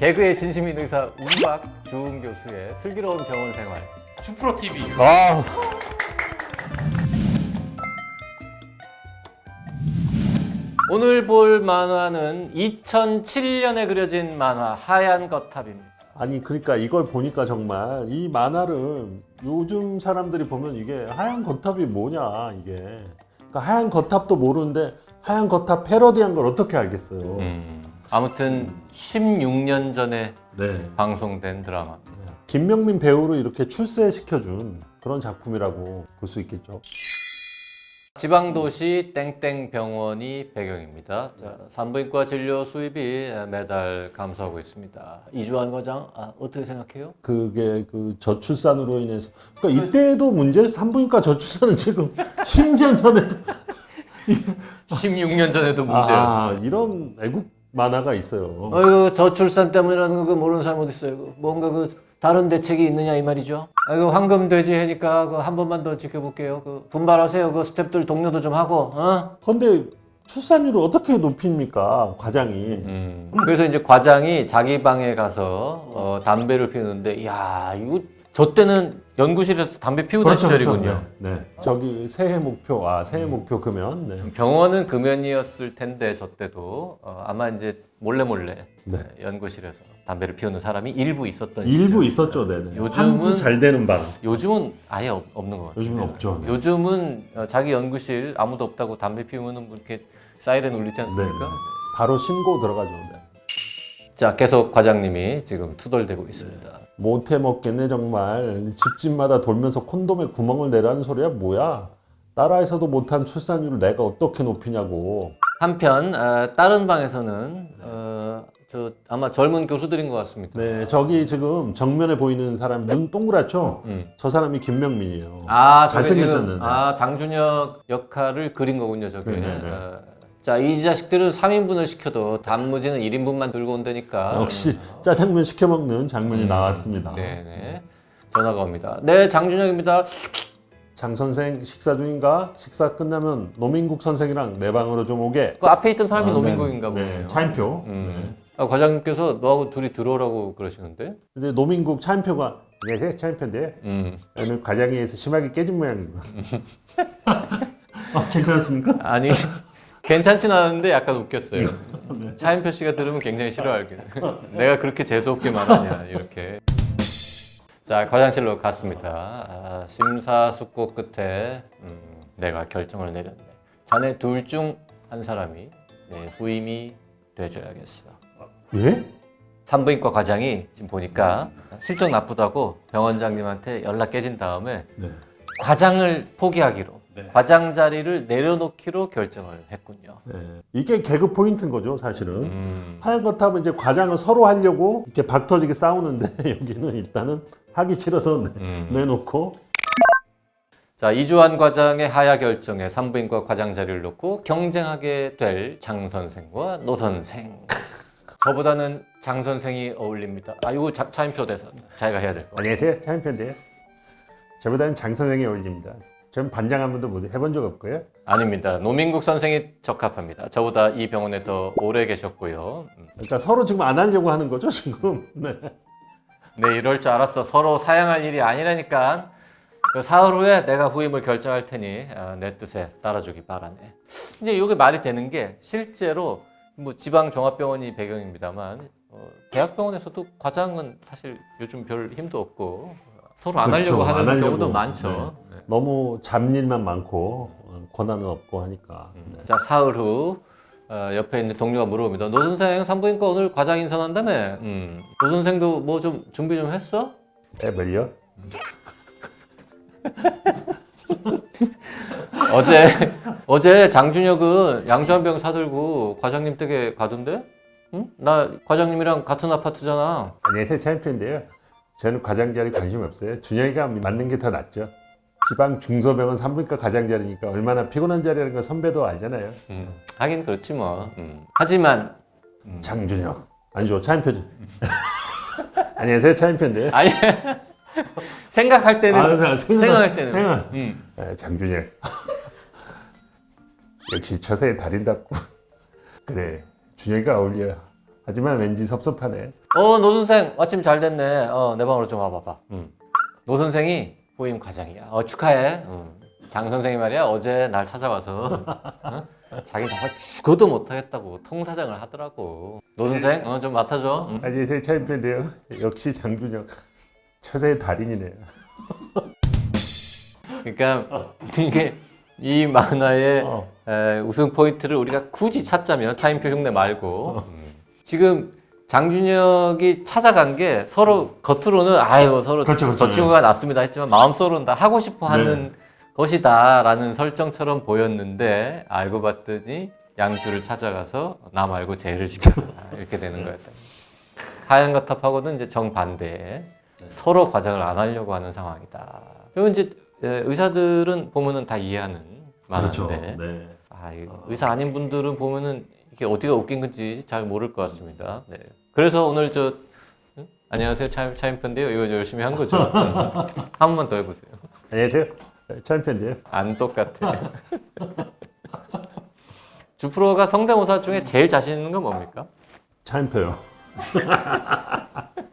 개그의 진심인 의사 운박 주은 교수의 슬기로운 병원 생활. 주프로 TV. 아. 오늘 볼 만화는 2007년에 그려진 만화 하얀 거탑입니다. 아니 그러니까 이걸 보니까 정말 이 만화를 요즘 사람들이 보면 이게 하얀 거탑이 뭐냐 이게 그러니까 하얀 거탑도 모르는데 하얀 거탑 패러디한 걸 어떻게 알겠어요? 음. 아무튼 16년 전에 네. 방송된 드라마. 김명민 배우를 이렇게 출세시켜준 그런 작품이라고 볼 수 있겠죠. 지방도시 땡땡병원이 배경입니다. 자, 산부인과 진료 수입이 매달 감소하고 있습니다. 이주환 과장 아, 어떻게 생각해요? 그게 그 저출산으로 인해서 그러니까 이때도 문제 산부인과 저출산은 지금 10년 전에도 16년 전에도 문제였어요. 아, 이런 애국 만화가 있어요. 아이고 저출산 때문이라는 거 모르는 사람 어디 있어요? 그 뭔가 그 다른 대책이 있느냐 이 말이죠. 아이고 황금 돼지 하니까 그 한 번만 더 지켜볼게요. 그 분발하세요. 그 스탭들 동료도 좀 하고. 어? 근데 출산율을 어떻게 높입니까 과장이? 음. 그래서 이제 과장이 자기 방에 가서 어, 담배를 피우는데 야 이거 저 때는 연구실에서 담배 피우던 시절이군요. 네, 네. 저기 새해 목표, 아 새해 목표 금연. 네. 병원은 금연이었을 텐데 저 때도 어, 아마 이제 몰래 몰래 네. 연구실에서 담배를 피우는 사람이 일부 있었던 일부 시절. 있었죠, 네. 네. 요즘은- 잘 되는 방. 요즘은 아예 없, 없는 것 같아요. 요즘은 없죠. 네. 요즘은 어, 자기 연구실 아무도 없다고 담배 피우면은 뭐 이렇게 사이렌 울리지 네, 않습니까? 네. 바로 신고 들어가죠. 네. 자 계속 과장님이 지금 투덜대고 있습니다. 못해 먹겠네 정말. 집집마다 돌면서 콘돔에 구멍을 내라는 소리야 뭐야? 나라에서도 못한 출산율을 내가 어떻게 높이냐고. 한편 아, 다른 방에서는 어, 저 아마 젊은 교수들인 것 같습니다. 네, 저기 지금 정면에 보이는 사람 눈 동그랗죠? 음. 저 사람이 김명민이에요. 아, 저게 잘생겼잖아요. 아, 장준혁 역할을 그린 거군요, 저게. 네네네. 어, 자, 이 자식들은 3인분을 시켜도 단무지는 1인분만 들고 온다니까. 역시 짜장면 시켜 먹는 장면이 나왔습니다. 음. 네네. 전화가 옵니다. 네, 장준혁입니다. 장 선생 식사 중인가? 식사 끝나면 노민국 선생이랑 내 방으로 좀 오게. 그 앞에 있던 사람이 아, 노민국인가 네. 보네요. 네, 차인표. 음. 아, 과장님께서 너하고 둘이 들어오라고 그러시는데? 네. 이제 노민국 차인표가 안녕하세요 차인표인데 음. 오늘 과장에서 심하게 깨진 모양입니다. 어, 괜찮습니까? 아니, 괜찮진 않은데 약간 웃겼어요. 네. 차인표 씨가 들으면 굉장히 싫어할게. 내가 그렇게 재수없게 말하냐, 이렇게. 자, 과장실로 갔습니다. 아, 심사숙고 끝에 음, 내가 결정을 내렸네. 자네 둘 중 한 사람이 내 후임이 돼줘야겠어. 예? 산부인과 과장이 지금 보니까 실적 나쁘다고 병원장님한테 연락 깨진 다음에 네. 과장을 포기하기로 네. 과장 자리를 내려놓기로 결정을 했군요. 네. 이게 개그 포인트인 거죠 사실은. 음. 하얀 거탑은 이제 과장을 서로 하려고 이렇게 박터지게 싸우는데 여기는 일단은 하기 싫어서 내, 음. 내놓고 자 이주환 과장의 하야 결정에 산부인과 과장 자리를 놓고 경쟁하게 될 장 선생과 노 선생. 저보다는 장 선생이 어울립니다. 아 이거 자- 차인표 대사 자기가 해야 될 거. 안녕하세요 차인표인데요. 저보다는 장 선생이 어울립니다. 전 반장 한 번도 못 해본 적 없고요. 아닙니다. 노민국 선생이 적합합니다. 저보다 이 병원에 더 오래 계셨고요. 음. 그러니까 서로 지금 안 하려고 하는 거죠 지금. 네. 네, 이럴 줄 알았어. 서로 사양할 일이 아니라니까. 그 사흘 후에 내가 후임을 결정할 테니 어, 내 뜻에 따라주기 바라네. 이제 이게 말이 되는 게 실제로 뭐 지방 종합병원이 배경입니다만 어, 대학병원에서도 과장은 사실 요즘 별 힘도 없고 서로 안 그렇죠. 하려고 안 하는 하려고. 경우도 많죠. 네. 너무 잡일만 많고 어, 권한은 없고 하니까. 네. 자 사흘 후 어, 옆에 있는 동료가 물어봅니다. 노 선생 산부인과 오늘 과장 인선한다며? 음. 노 선생도 뭐 좀 준비 좀 했어? 에벌려? 어제 어제 장준혁은 양주 한 병 사들고 과장님 댁에 가던데? 응? 나 과장님이랑 같은 아파트잖아. 안녕하세요 차인표인데요. 저는 과장 자리 관심 없어요. 준영이가 맞는 게 더 낫죠. 지방 중소병원 산부인과 과장 자리니까 얼마나 피곤한 자리라는 걸 선배도 알잖아요. 음, 하긴 그렇지 뭐. 음. 하지만 장준혁. 아니죠 차인표죠. 안녕하세요 차인표인데요. 아니 생각할 때는 아, 생각- 생각 할 때는 생각. 음. 아, 장준혁. 역시 처세에 달인답고. 그래 준혁이가 어울려. 하지만 왠지 섭섭하네. 어, 노 선생 마침 잘 됐네. 어, 내 방으로 좀 와봐봐. 음. 노 선생이 후임 과장이야. 어, 축하해. 음. 장 선생이 말이야 어제 날 찾아와서 어? 자기 정말 죽어도 못하겠다고 통사장을 하더라고. 노 선생, 어, 좀 맡아줘. 음. 아니 제 차임표인데요. 역시 장준영 처세의 달인이네요. 그러니까 이게 이 만화의 어. 에, 우승 포인트를 우리가 굳이 찾자면 차인표 흉내 말고 음. 지금 장준혁이 찾아간 게 서로 겉으로는 아유 서로 그렇죠, 그렇죠. 저 친구가 낫습니다 했지만 마음속으로는 다 하고 싶어 하는 것이다라는 설정처럼 보였는데 알고 봤더니 양주를 찾아가서 나 말고 쟤를 시켰다 이렇게 되는 거였다. 하얀 거탑하고는 이제 정반대 서로 과장을 안 하려고 하는 상황이다. 그리고 이제 에, 의사들은 보면은 다 이해하는 만화인데 네. 아, 이 의사 아닌 분들은 보면은 이게 어디가 웃긴 건지 잘 모를 것 같습니다. 네. 그래서 오늘 저 응? 안녕하세요 차임 차임표인데요. 이거 열심히 한 거죠. 한 번만 더 해보세요. 안녕하세요. 차임표인데요. 안 똑같아. 주프로가 성대모사 중에 제일 자신 있는 건 뭡니까? 차임표요.